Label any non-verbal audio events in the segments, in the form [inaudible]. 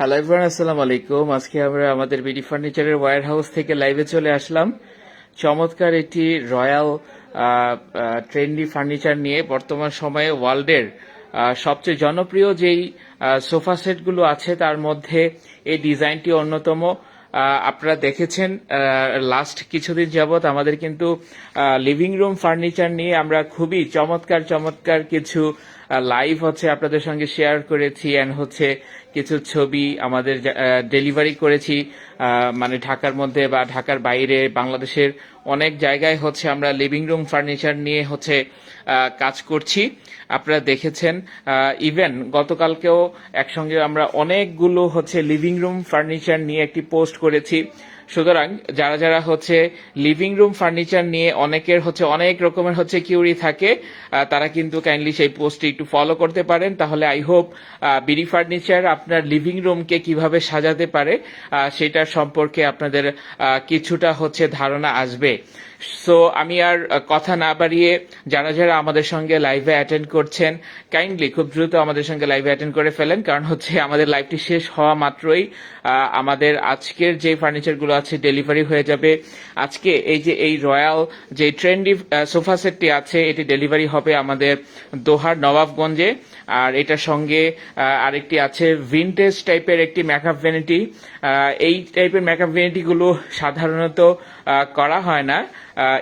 Hello everyone, আসসালামু আলাইকুম। আজকে আমরা আমাদের বিডি ফার্নিচারের ওয়্যার হাউস থেকে লাইভে চলে আসলাম। চমৎকার একটি রয়্যাল ট্রেন্ডি ফার্নিচার নিয়ে বর্তমান সময়ে ওয়ার্ল্ডের সবচেয়ে জনপ্রিয় যেই সোফা সেটগুলো আছে তার মধ্যে এই ডিজাইনটি অন্যতম। আপনারা দেখেছেন লাস্ট কিছুদিন যাবত আমাদের কিন্তু লিভিং রুম ফার্নিচার নিয়ে আমরা খুবই চমৎকার চমৎকার কিছু লাইভ হচ্ছে আপনাদের সঙ্গে শেয়ার করেছি অ্যান্ড হচ্ছে কিছু ছবি আমাদের ডেলিভারি করেছি মানে ঢাকার মধ্যে বা ঢাকার বাইরে, বাংলাদেশের অনেক জায়গায় হচ্ছে আমরা লিভিং রুম ফার্নিচার নিয়ে হচ্ছে কাজ করছি। আপনারা দেখেছেন ইভেন গতকালকেও একসঙ্গে আমরা অনেকগুলো হচ্ছে লিভিং রুম ফার্নিচার নিয়ে একটি পোস্ট করেছি। সুতরাং যারা যারা হচ্ছে লিভিং রুম ফার্নিচার নিয়ে অনেকের হচ্ছে অনেক রকমের হচ্ছে কিউরি থাকে তারা কিন্তু কাইন্ডলি সেই পোস্টটি একটু ফলো করতে পারেন। তাহলে আই হোপ বিডি ফার্নিচার আপনার লিভিং রুমকে কীভাবে সাজাতে পারে সেটার সম্পর্কে আপনাদের কিছুটা হচ্ছে ধারণা আসবে। সো আমি আর কথা না বাড়িয়ে যারা যারা আমাদের সঙ্গে লাইভে অ্যাটেন্ড করছেন কাইন্ডলি খুব দ্রুত আমাদের সঙ্গে লাইভে অ্যাটেন্ড করে ফেলেন, কারণ হচ্ছে আমাদের লাইভটি শেষ হওয়া মাত্রই আমাদের আজকের যে ফার্নিচারগুলো আছে ডেলিভারি হয়ে যাবে। আজকে এই যে এই রয়্যাল যে ট্রেন্ডি সোফা সেটটি আছে, এটি ডেলিভারি হবে আমাদের দোহার নবাবগঞ্জে। আর এটার সঙ্গে আরেকটি আছে ভিনটেজ টাইপের একটি মেকআপ ভ্যানিটি এই টাইপের মেকআপ ভ্যানিটিগুলো সাধারণত করা হয় না।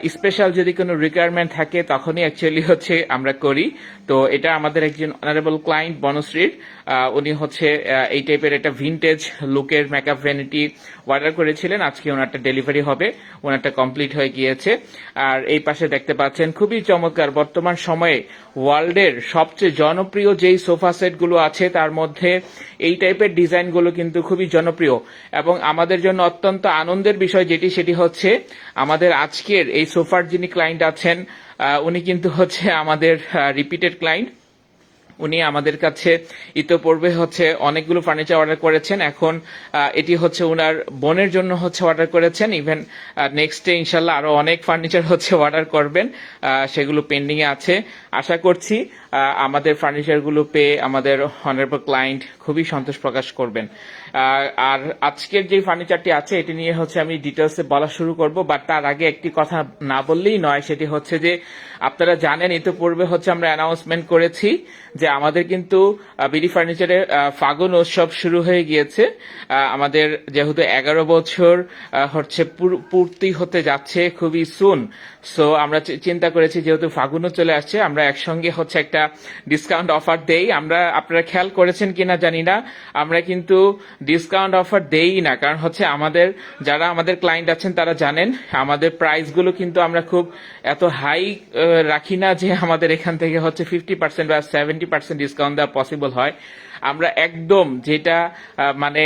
স্পেশাল যদি কোনো রিকোয়ারমেন্ট থাকে, তখনই অ্যাকচুয়ালি হচ্ছে আমরা করি। তো এটা আমাদের একজন অনারেবল ক্লায়েন্ট বনশ্রীর। উনি হচ্ছে এই টাইপের একটা ভিনটেজ লুকের মেকআপ ভ্যানিটি অর্ডার করেছিলেন। আজকে ওনারটা ডেলিভারি হবে, ওনারটা কমপ্লিট হয়ে গিয়েছে। আর এই পাশে দেখতে পাচ্ছেন, খুবই চমৎকার বর্তমান সময়ে ওয়ার্ল্ডের সবচেয়ে জনপ্রিয় যেই সোফা সেটগুলো আছে, তার মধ্যে এই টাইপের ডিজাইনগুলো কিন্তু খুবই জনপ্রিয়। এবং আমাদের জন্য অত্যন্ত আনন্দের বিষয় যেটি, সেটি হচ্ছে, আমাদের আজকের এই সোফার যিনি ক্লায়েন্ট আছেন উনি কিন্তু হচ্ছে আমাদের রিপিটেড ক্লায়েন্ট উনি আমাদের কাছে ইতোপূর্বে হচ্ছে অনেকগুলো ফার্নিচার অর্ডার করেছেন। এখন এটি হচ্ছে ওনার বোনের জন্য হচ্ছে অর্ডার করেছেন। ইভেন নেক্সট ইনশাল্লাহ আরও অনেক ফার্নিচার [laughs] হচ্ছে অর্ডার করবেন। সেগুলো পেন্ডিং এ আছে। আশা করছি আমাদের ফার্নিচারগুলো পেয়ে আমাদের অনারেবল ক্লায়েন্ট খুবই সন্তোষ প্রকাশ করবেন। আর আজকের যে ফার্নিচারটি আছে, এটি নিয়ে হচ্ছে আমি ডিটেলসে বলা শুরু করব। বাট তার আগে একটি কথা না বললেই নয়, সেটি হচ্ছে যে আপনারা জানেন, ইতিপূর্বে হচ্ছে আমরা অ্যানাউন্সমেন্ট করেছি যে আমাদের কিন্তু বিডি ফার্নিচারের ফাগুন উৎসব শুরু হয়ে গিয়েছে। আমাদের যেহেতু এগারো বছর হচ্ছে পূর্তি হতে যাচ্ছে খুবই সুন সো আমরা চিন্তা করেছি যেহেতু ফাগুনও চলে আসছে, আমরা একসঙ্গে হচ্ছে একটা ডিসকাউন্ট অফার দেই। আমরা, আপনারা খেয়াল করেছেন কিনা জানি না। আমরা কিন্তু ডিসকাউন্ট অফার দেই না, কারণ হচ্ছে আমাদের, যারা আমাদের ক্লায়েন্ট আছেন তারা জানেন, আমাদের প্রাইসগুলো কিন্তু আমরা খুব এত হাই রাখি না যে আমাদের এখান থেকে হচ্ছে ফিফটি পার্সেন্ট বা সেভেন্টি পার্সেন্ট ডিসকাউন্ট দেওয়া পসিবল হয়। আমরা একদম যেটা মানে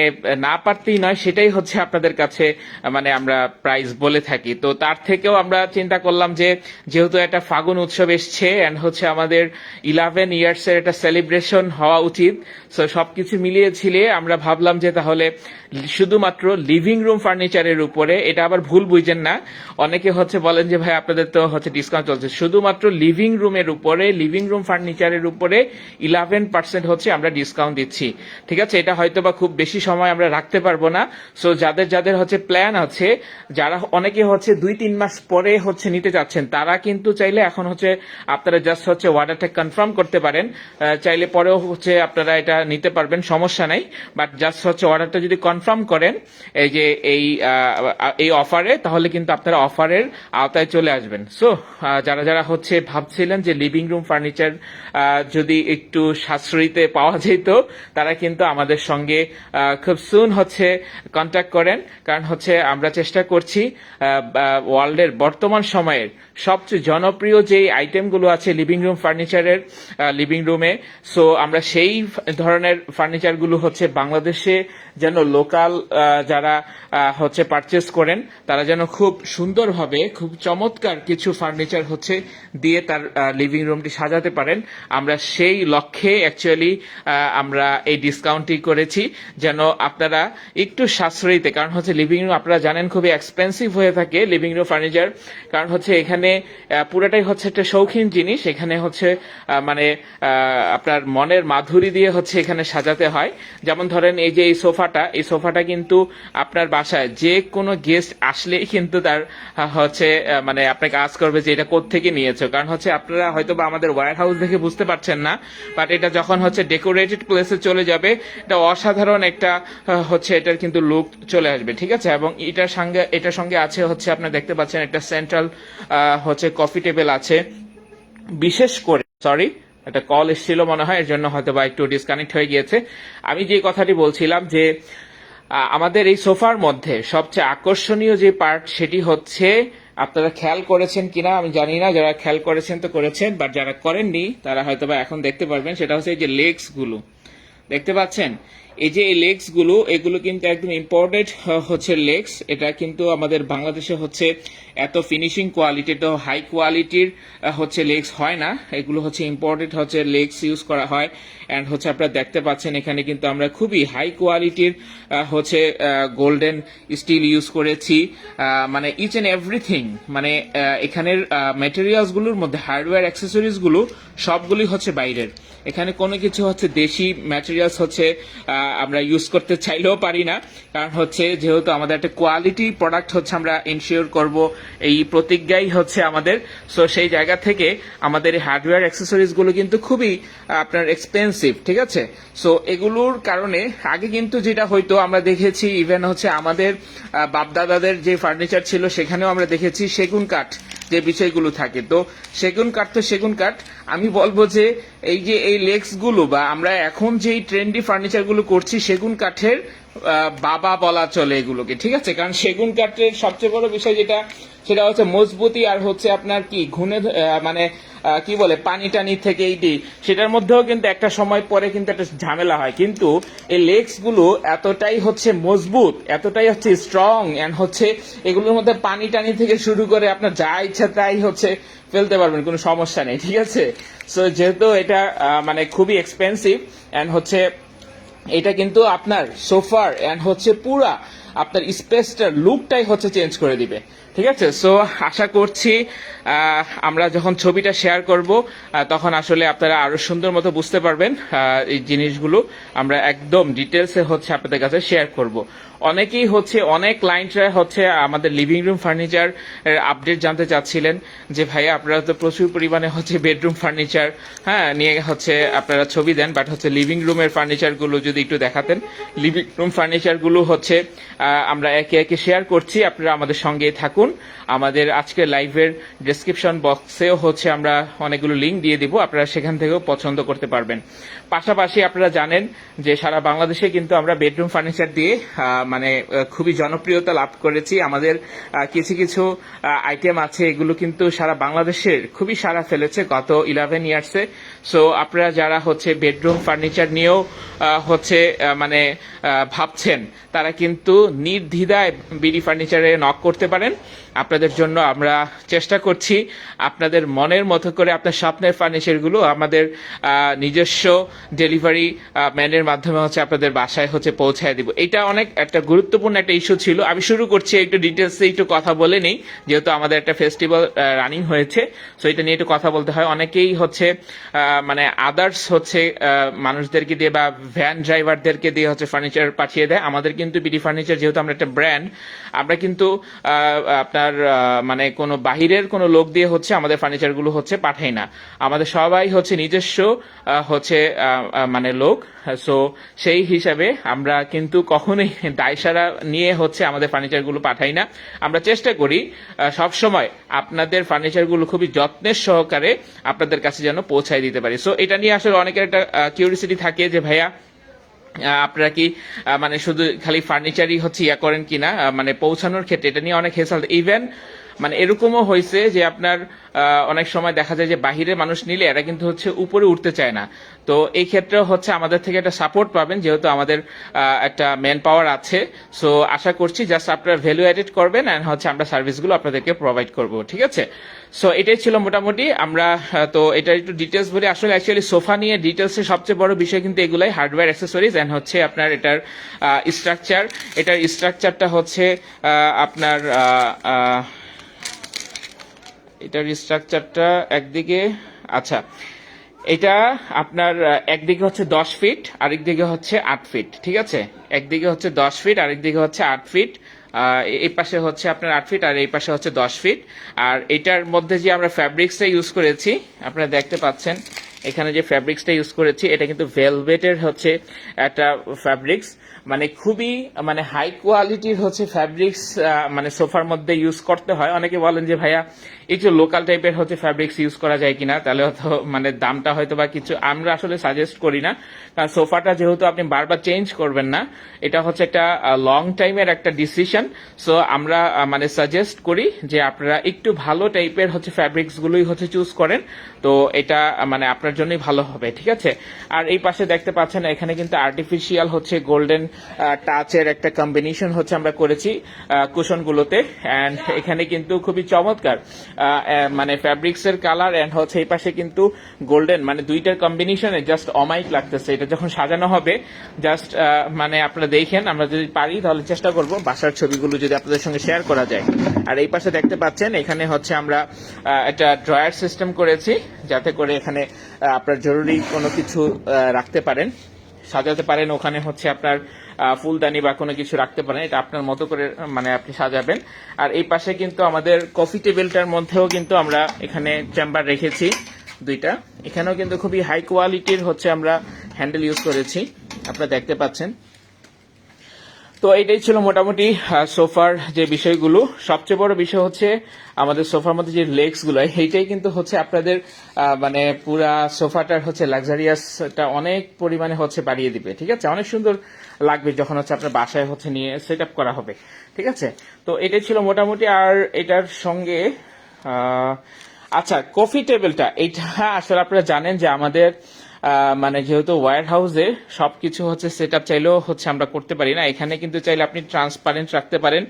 না পারতেই নয়, সেটাই হচ্ছে আপনাদের কাছে মানে আমরা প্রাইস বলে থাকি। তো তার থেকেও আমরা চিন্তা করলাম যে, যেহেতু একটা ফাগুন উৎসব এসছে এন্ড হচ্ছে আমাদের ইলেভেন ইয়ার্স এর একটা সেলিব্রেশন হওয়া উচিত সো সবকিছু মিলিয়ে ছিলে আমরা ভাবলাম যে তাহলে শুধুমাত্র লিভিং রুম ফার্নিচারের উপরে, এটা আবার ভুল বুঝেন না, অনেকে হচ্ছে বলেন যে, ভাই, আপনাদের তো হচ্ছে ডিসকাউন্ট চলছে। শুধুমাত্র লিভিং রুমের উপরে লিভিং রুম ফার্নিচারের উপরে ইলেভেন পার্সেন্ট হচ্ছে আমরা ডিসকাউন্ট দিচ্ছি। ঠিক আছে? এটা হয়তো বা খুব বেশি সময় আমরা রাখতে পারব না। সো যাদের যাদের হচ্ছে প্ল্যান আছে, যারা অনেকে হচ্ছে দুই, তিন মাস পরে হচ্ছে নিতে যাচ্ছেন তারা কিন্তু চাইলে এখন হচ্ছে আপনারা জাস্ট হচ্ছে অর্ডারটা কনফার্ম করতে পারেন। চাইলে পরেও হচ্ছে আপনারা এটা নিতে পারবেন, সমস্যা নাই। বাট জাস্ট হচ্ছে অর্ডারটা যদি কনফার্ম করেন, এই যে এই এই অফারে তাহলে কিন্তু আপনারা অফারের আওতায় চলে আসবেন। সো যারা যারা হচ্ছে ভাবছিলেন যে লিভিং রুম ফার্নিচার যদি একটু সাশ্রয়ীতে পাওয়া যেত তারা কিন্তু আমাদের সঙ্গে খুব সুন হচ্ছে কন্ট্যাক্ট করেন। কারণ হচ্ছে আমরা চেষ্টা করছি ওয়ার্ল্ডের বর্তমান সময়ের সবচেয়ে জনপ্রিয় যে আইটেমগুলো আছে লিভিং রুম ফার্নিচারের লিভিং রুমে সো আমরা সেই ধরনের ফার্নিচারগুলো হচ্ছে বাংলাদেশে যেন লোকাল যারা হচ্ছে পারচেস করেন, তারা যেন খুব সুন্দরভাবে, খুব চমৎকার কিছু ফার্নিচার হচ্ছে দিয়ে তার লিভিং রুমটি সাজাতে পারেন। আমরা সেই লক্ষ্যে অ্যাকচুয়ালি আমরা এই ডিসকাউন্টটি করেছি, যেন আপনারা একটু সাশ্রয়ীতে, কারণ হচ্ছে লিভিং রুম আপনারা জানেন খুবই এক্সপেন্সিভ হয়ে থাকে লিভিং রুম ফার্নিচার কারণ হচ্ছে এখানে পুরোটাই হচ্ছে একটা শৌখিন জিনিস, এখানে হচ্ছে মানে আপনার মনের মাধুরী দিয়ে হচ্ছে এখানে সাজাতে হয়। যেমন ধরেন এই যে এই সোফাটা এই সোফাটা কিন্তু আপনার বাসায় যে কোনো গেস্ট আসলেই কিন্তু তার হচ্ছে মানে আপনাকে আজ করবে যে এটা থেকে নিয়েছো? কারণ হচ্ছে আপনারা হয়তো বা আমাদের ওয়ার হাউস দেখে বুঝতে পারছেন না বাট এটা যখন হচ্ছে ডেকোরেটেড প্লেসে চলে যাবে। এটা অসাধারণ একটা হচ্ছে এটার কিন্তু লুক চলে আসবে, ঠিক আছে? এবং এটার সঙ্গে এটার সঙ্গে আছে হচ্ছে আপনার দেখতে পাচ্ছেন একটা সেন্ট্রাল হচ্ছে কফি টেবিল আছে। বিশেষ করে সরি একটা কল এসেছিল মনে হয়, এর জন্য হয়তো বা একটু ডিসকানেক্ট হয়ে গিয়েছে। আমি যে কথাটি বলছিলাম যে আমাদের এই সোফার মধ্যে সবচেয়ে আকর্ষণীয় যে পার্ট সেটি হচ্ছে, আপনারা খেয়াল করেছেন কিনা আমি জানি না, যারা খেয়াল করেছেন তো করেছেন বাট যারা করেননি, তারা হয়তো বা এখন দেখতে পারবেন, সেটা হচ্ছে এই যে লেগসগুলো। দেখতে পাচ্ছেন? এই যে এই লেগসগুলো, এগুলো কিন্তু একদম ইম্পর্টেন্ট হচ্ছে লেগস এটা কিন্তু আমাদের বাংলাদেশে হচ্ছে এত ফিনিশিং কোয়ালিটি তো হাই কোয়ালিটির হচ্ছে লেগস হয় না। এগুলো হচ্ছে ইম্পর্টেন্ট হচ্ছে লেগস ইউজ করা হয়। অ্যান্ড হচ্ছে আপনারা দেখতে পাচ্ছেন এখানে কিন্তু আমরা খুবই হাই কোয়ালিটির হচ্ছে গোল্ডেন স্টিল ইউজ করেছি। মানে ইচ এন্ড এভরিথিং মানে এখানের ম্যাটেরিয়ালসগুলোর মধ্যে হার্ডওয়্যার অ্যাক্সেসরিজগুলো সবগুলি হচ্ছে বাইরের। এখানে কোনো কিছু হচ্ছে দেশি ম্যাটেরিয়ালস হচ্ছে আমরা ইউজ করতে চাইলেও পারি না। কারণ হচ্ছে, যেহেতু আমাদের একটা কোয়ালিটি প্রোডাক্ট হচ্ছে আমরা ইনশিওর করব, এই প্রতিজ্ঞাই হচ্ছে আমাদের। সো সেই জায়গা থেকে আমাদের এই হার্ডওয়্যার অ্যাক্সেসরিজগুলো কিন্তু খুবই, আপনার এক্সপেন্সিভ ঠিক আছে? সো এগুলোর কারণে আগে কিন্তু যেটা হয়তো আমরা দেখেছি ইভেন হচ্ছে আমাদের বাপদাদাদের যে ফার্নিচার ছিল, সেখানেও আমরা দেখেছি সেগুন কাঠ। যে বিষয়গুলো থাকে। তো সেগুন কাঠ তো সেগুন কাঠ। আমি বলব যে এই যে এই লেগসগুলো বা আমরা এখন যে ট্রেন্ডি ফার্নিচারগুলো করছি, সেগুন কাঠের বাবা বলা চলে এগুলোকে, ঠিক আছে? কারণ সেগুন কাঠের সবচেয়ে বড় বিষয় যেটা সেটা হচ্ছে মজবুতি আর হচ্ছে আপনার কি ঘুনে মানে কি বলে পানি টানি থেকে এইটি সেটার মধ্যেও কিন্তু একটা সময় পরে কিন্তু একটা ঝামেলা হয়। কিন্তু এই লেগসগুলো এতটাই হচ্ছে মজবুত, এতটাই হচ্ছে স্ট্রং এন্ড হচ্ছে এগুলোর মধ্যে পানি টানি থেকে শুরু করে আপনার যা ইচ্ছা তাই হচ্ছে ফেলতে পারবেন, কোনো সমস্যা নেই, ঠিক আছে? সো যেহেতু এটা মানে খুবই এক্সপেন্সিভ এন্ড হচ্ছে এটা কিন্তু আপনার সোফার এন্ড হচ্ছে পুরা আপনার স্পেসটার লুকটাই হচ্ছে চেঞ্জ করে দিবে। ঠিক আছে? সো আশা করছি আমরা যখন ছবিটা শেয়ার করব তখন আসলে আপনারা আরও সুন্দর মতো বুঝতে পারবেন এই জিনিসগুলো আমরা একদম ডিটেলসে হচ্ছে আপনাদের কাছে শেয়ার করব। অনেকেই হচ্ছে, অনেক ক্লায়েন্টরা হচ্ছে আমাদের লিভিং রুম ফার্নিচার আপডেট জানতে চাচ্ছিলেন যে ভাই আপনারা তো প্রচুর পরিমাণে হচ্ছে বেডরুম ফার্নিচার হ্যাঁ নিয়ে হচ্ছে আপনারা ছবি দেন বাট হচ্ছে লিভিং রুমের ফার্নিচারগুলো যদি একটু দেখাতেন। লিভিং রুম ফার্নিচারগুলো হচ্ছে আমরা একে একে শেয়ার করছি, আপনারা আমাদের সঙ্গে থাকুন। আমাদের আজকের লাইভের ডেসক্রিপশন বক্সেও হচ্ছে আমরা অনেকগুলো লিঙ্ক দিয়ে দিব, আপনারা সেখান থেকেও পছন্দ করতে পারবেন। পাশাপাশি আপনারা জানেন যে, সারা বাংলাদেশে কিন্তু আমরা বেডরুম ফার্নিচার দিয়ে মানে খুবই জনপ্রিয়তা লাভ করেছি। আমাদের কিছু কিছু আইটেম আছে, এগুলো কিন্তু সারা বাংলাদেশের খুবই সারা ফেলেছে গত ইলেভেন ইয়ার্সে সো আপনারা যারা হচ্ছে বেডরুম ফার্নিচার নিয়েও হচ্ছে মানে ভাবছেন, তারা কিন্তু নির্দ্বিধায় বিডি ফার্নিচারে নক করতে পারেন। আপনাদের জন্য আমরা চেষ্টা করছি আপনাদের মনের মতো করে আপনার স্বপ্নের ফার্নিচারগুলো আমাদের নিজস্ব ডেলিভারি ম্যানের মাধ্যমে হচ্ছে আপনাদের বাসায় হচ্ছে পৌঁছায় দিব। এটা অনেক একটা গুরুত্বপূর্ণ একটা ইস্যু ছিল। আমি শুরু করছি, একটু ডিটেলসে একটু কথা বলে নেই, যেহেতু আমাদের একটা ফেস্টিভ্যাল রানিং হয়েছে সো এটা নিয়ে একটু কথা বলতে হয়। অনেকেই হচ্ছে মানে আদার্স হচ্ছে মানুষদেরকে দিয়ে বা ভ্যান ড্রাইভারদেরকে দিয়ে হচ্ছে ফার্নিচার পাঠিয়ে দেয়। আমাদের কিন্তু বিডি ফার্নিচার যেহেতু আমরা একটা ব্র্যান্ড আমরা কিন্তু আপনার মানে কোনো বাহিরের কোনো লোক দিয়ে হচ্ছে আমাদের ফার্নিচারগুলো হচ্ছে পাঠাই না। আমাদের সবাই হচ্ছে নিজস্ব হচ্ছে মানে লোক সো সেই হিসাবে আমরা কিন্তু কখনোই [laughs] দায়সারা নিয়ে হচ্ছে আমাদের ফার্নিচারগুলো পাঠাই না। আমরা চেষ্টা করি সব সময় আপনাদের ফার্নিচারগুলো খুবই যত্নের সহকারে আপনাদের কাছে যেন পৌঁছায় দিতে পারি। সো এটা নিয়ে আসলে অনেকের একটা কিউরিসিটি থাকে যে, ভাইয়া আপনারা কি মানে শুধু খালি ফার্নিচারই হচ্ছে ইয়া করেন কিনা? মানে পৌঁছানোর ক্ষেত্রে এটা নিয়ে অনেক হেসাল ইভেন মানে এরকমও হয়েছে যে আপনার অনেক সময় দেখা যায় যে বাহিরে মানুষ নিলে এরা কিন্তু হচ্ছে উপরে উঠতে চায় না। তো এই ক্ষেত্রে হচ্ছে আমাদের থেকে একটা সাপোর্ট পাবেন, যেহেতু আমাদের একটা ম্যান পাওয়ার আছে। সো আশা করছি জাস্ট আপনারা ভ্যালু এডিট করবেন অ্যান্ড হচ্ছে আমরা সার্ভিসগুলো আপনাদেরকে প্রোভাইড করব, ঠিক আছে? সো এটাই ছিল মোটামুটি। আমরা তো এটার একটু ডিটেলস বলি। আসলে অ্যাকচুয়ালি সোফা নিয়ে ডিটেলসের সবচেয়ে বড় বিষয় কিন্তু এগুলাই হার্ডওয়্যার অ্যাক্সেসরিজ অ্যান্ড হচ্ছে আপনার এটার স্ট্রাকচার এটার স্ট্রাকচারটা হচ্ছে আপনার এটার স্ট্রাকচারটা একদিকে আচ্ছা এটা আপনার একদিকে হচ্ছে দশ ফিট আরেক দিকে হচ্ছে আট ফিট ঠিক আছে? একদিকে হচ্ছে দশ ফিট আরেক দিকে হচ্ছে আট ফিট এই পাশে হচ্ছে আপনার আট ফিট আর এই পাশে হচ্ছে দশ ফিট আর এটার মধ্যে যে আমরা ফ্যাব্রিক্সটা ইউজ করেছি, আপনারা দেখতে পাচ্ছেন এখানে যে ফ্যাব্রিক্সটা ইউজ করেছি, এটা কিন্তু ভেলভেটের হচ্ছে একটা ফ্যাব্রিক্স মানে খুবই মানে হাই কোয়ালিটির হচ্ছে ফ্যাব্রিক্স মানে সোফার মধ্যে ইউজ করতে হয়। অনেকে বলেন যে, ভাইয়া, একটু লোকাল টাইপের হচ্ছে ফ্যাব্রিক্স ইউজ করা যায় কিনা? তাহলে হয়তো মানে দামটা হয়তো বা কিছু, আমরা আসলে সাজেস্ট করি না। কারণ সোফাটা যেহেতু আপনি বারবার চেঞ্জ করবেন না, এটা হচ্ছে একটা লং টাইমের একটা ডিসিশন সো আমরা মানে সাজেস্ট করি যে, আপনারা একটু ভালো টাইপের হচ্ছে ফ্যাব্রিক্স গুলোই হচ্ছে চুজ করেন। তো, এটা মানে আপনার জন্যই ভালো হবে, ঠিক আছে? আর এই পাশে দেখতে পাচ্ছেন, এখানে কিন্তু আর্টিফিশিয়াল হচ্ছে গোল্ডেন টাচের একটা কম্বিনেশন হচ্ছে আমরা করেছি কুশন গুলোতে অ্যান্ড এখানে কিন্তু খুবই চমৎকার মানে ফ্যাব্রিক্স এর কালার অ্যান্ড হচ্ছে এই পাশে কিন্তু গোল্ডেন মানে দুইটার কম্বিনেশনে জাস্ট অমাইক লাগতেছে। এটা যখন সাজানো হবে জাস্ট মানে আপনারা দেখেন, আমরা যদি পারি তাহলে চেষ্টা করব বাসার ছবিগুলো যদি আপনাদের সঙ্গে শেয়ার করা যায়। আর এই পাশে দেখতে পাচ্ছেন, এখানে হচ্ছে আমরা একটা ড্রয়ার সিস্টেম করেছি, যাতে করে এখানে আপনার জরুরি কোনো কিছু রাখতে পারেন। সাজাতে পারেন, ওখানে হচ্ছে আপনার ফুলদানি বা কোনো কিছু রাখতে পারেন। এটা আপনার মতো করে মানে আপনি সাজাবেন। আর এই পাশে কিন্তু আমাদের কফি টেবিলটার মধ্যেও কিন্তু আমরা এখানে চেম্বার রেখেছি, দুইটা। এখানেও কিন্তু খুবই হাই কোয়ালিটির হচ্ছে আমরা হ্যান্ডেল ইউজ করেছি। আপনারা দেখতে পাচ্ছেন। তো এটাই ছিল মোটামুটি সোফার যে বিষয়গুলো। সবচেয়ে বড় বিষয় হচ্ছে আমাদের সোফার মধ্যে যে লেগসগুলো, এইটাই কিন্তু হচ্ছে আপনাদের মানে পুরা সোফাটার হচ্ছে লাক্সারিয়াসটা অনেক পরিমাণে হচ্ছে বাড়িয়ে দিবে, ঠিক আছে? অনেক সুন্দর লাগবে যখন হচ্ছে আপনার বাসায় হচ্ছে নিয়ে সেট করা হবে, ঠিক আছে? তো এটাই ছিল মোটামুটি, আর এটার সঙ্গে আচ্ছা কফি টেবিলটা এটা আসলে আপনারা জানেন যে আমাদের মানে যেহেতু ওয়ার হাউসে সবকিছু হচ্ছে সেট আপ চাইলেও হচ্ছে আমরা করতে পারি না। এখানে কিন্তু চাইলে আপনি ট্রান্সপারেন্ট রাখতে পারেন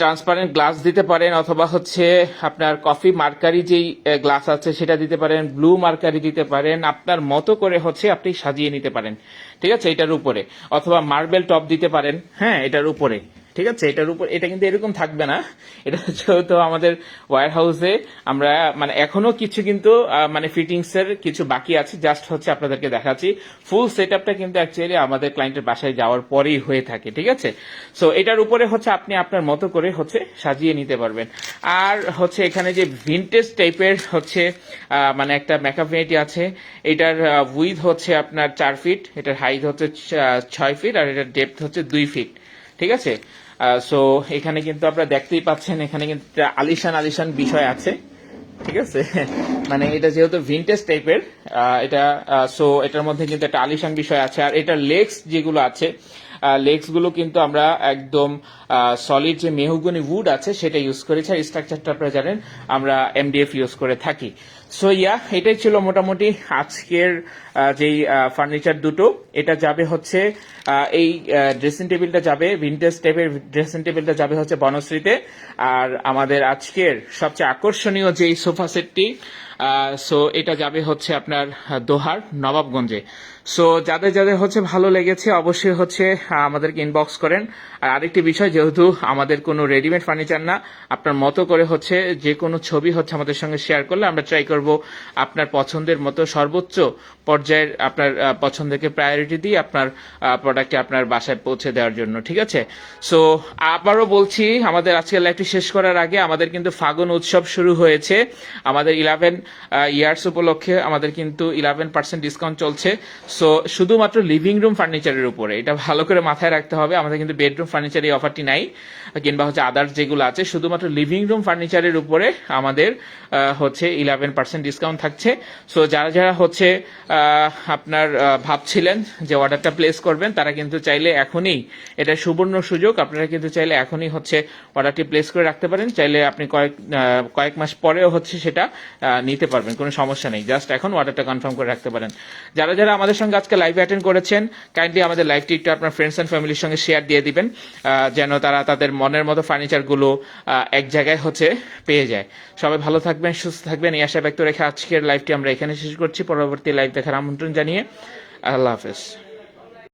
ট্রান্সপারেন্ট গ্লাস দিতে পারেন অথবা হচ্ছে আপনার কফি মার্কারি যেই গ্লাস আছে সেটা দিতে পারেন ব্লু মার্কারি দিতে পারেন, আপনার মতো করে হচ্ছে আপনি সাজিয়ে নিতে পারেন। ঠিক আছে? এটার উপরে। অথবা মার্বেল টপ দিতে পারেন। হ্যাঁ এটার উপরে। ঠিক আছে? এটার উপর এটা কিন্তু এরকম থাকবে না। এটা যেহেতু আমাদের ওয়ার হাউসে আমরা মানে এখনও কিছু কিন্তু মানে ফিটিংস এর কিছু বাকি আছে। জাস্ট হচ্ছে আপনাদেরকে দেখাচ্ছি। ফুল সেট আপটা কিন্তু অ্যাকচুয়ালি আমাদের ক্লায়েন্টের বাসায় যাওয়ার পরেই হয়ে থাকে, ঠিক আছে? সো এটার উপরে হচ্ছে আপনি আপনার মতো করে হচ্ছে সাজিয়ে নিতে পারবেন। আর হচ্ছে এখানে যে ভিনটেজ টাইপের হচ্ছে মানে একটা মেকআপ ভেনিটি আছে, এটার উইথ হচ্ছে আপনার চার ফিট এটার হাইট হচ্ছে ছয় ফিট আর এটার ডেপথ হচ্ছে দুই ফিট ঠিক আছে? সো এখানে কিন্তু আপনারা দেখতেই পাচ্ছেন, এখানে কিন্তু আলিশান আলিশান বিষয় আছে। ঠিক আছে? [laughs] মানে এটা যেহেতু ভিনটেজ টাইপের এটা সো এটার মধ্যে কিন্তু একটা আলিশান বিষয় আছে। আর এটার লেগস যেগুলো আছে লেগসগুলো কিন্তু আমরা একদম সলিড যে মেহগুনি উড আছে, সেটা ইউজ করেছি। আর স্ট্রাকচারটা আপনারা জানেন, আমরা এমডিএফ ইউজ করে থাকি। সো ইয়া এটাই ছিল মোটামুটি আজকের যেই ফার্নিচার দুটো। এটা যাবে হচ্ছে এই ড্রেসিং টেবিলটা যাবে ভিনটেজ টাইপের ড্রেসিং টেবিলটা যাবে হচ্ছে বনশ্রীতে। আর আমাদের আজকের সবচেয়ে আকর্ষণীয় যেই সোফা সেটটি সো এটা যাবে হচ্ছে আপনার দোহার নবাবগঞ্জে। সো যাদের যাদের হচ্ছে ভালো লেগেছে, অবশ্যই হচ্ছে আমাদেরকে ইনবক্স করেন। আর আরেকটি বিষয়, যেহেতু আমাদের কোনো রেডিমেড ফার্নিচার না, আপনার মতো করে হচ্ছে যে কোনো ছবি হচ্ছে আমাদের সঙ্গে শেয়ার করলে আমরা ট্রাই করব। আপনার পছন্দের মতো সর্বোচ্চ পর্যায়ের আপনার পছন্দকে প্রায়োরিটি দিয়ে আপনার প্রোডাক্টটি আপনার বাসায় পৌঁছে দেওয়ার জন্য, ঠিক আছে? সো আবারও বলছি, আমাদের আজকের লাইভটি শেষ করার আগে আমাদের কিন্তু ফাগুন উৎসব শুরু হয়েছে। আমাদের ইলেভেন ইয়ার্স উপলক্ষে আমাদের কিন্তু ইলেভেন পার্সেন্ট ডিসকাউন্ট চলছে। সো শুধুমাত্র লিভিং রুম ফার্নিচারের উপরে, এটা ভালো করে মাথায় রাখতে হবে। আমাদের কিন্তু বেডরুম ফার্নিচার এই অফারটি নাই, কিংবা হচ্ছে আদার্স যেগুলো আছে, শুধুমাত্র লিভিং রুম ফার্নিচারের উপরে আমাদের হচ্ছে ইলেভেন পার্সেন্ট ডিসকাউন্ট থাকছে। সো যারা যারা হচ্ছে আপনার ভাবছিলেন যে অর্ডারটা প্লেস করবেন, তারা কিন্তু চাইলে এখনই এটা সুবর্ণ সুযোগ। আপনারা কিন্তু চাইলে এখনই হচ্ছে অর্ডারটি প্লেস করে রাখতে পারেন। চাইলে আপনি কয়েক কয়েক মাস পরেও হচ্ছে সেটা নিতে পারবেন। কোনো সমস্যা নেই। জাস্ট এখন অর্ডারটা কনফার্ম করে রাখতে পারেন। যারা যারা আমাদের সঙ্গে আজকে লাইভ অ্যাটেন্ড করেছেন কাইন্ডলি আমাদের লাইভটি একটু আপনার ফ্রেন্ডস অ্যান্ড ফ্যামিলির সঙ্গে শেয়ার দিয়ে দিবেন যেন তারা তাদের মনের মতো ফার্নিচারগুলো এক জায়গায় হচ্ছে পেয়ে যায়। সবাই ভালো থাকবেন, সুস্থ থাকবেন। এই আশা রেখে আজকের লাইভটি আমরা এখানে শেষ করছি। পরবর্তী লাইভ দেখার আমন্ত্রণ জানিয়ে আল্লাহ হাফেজ।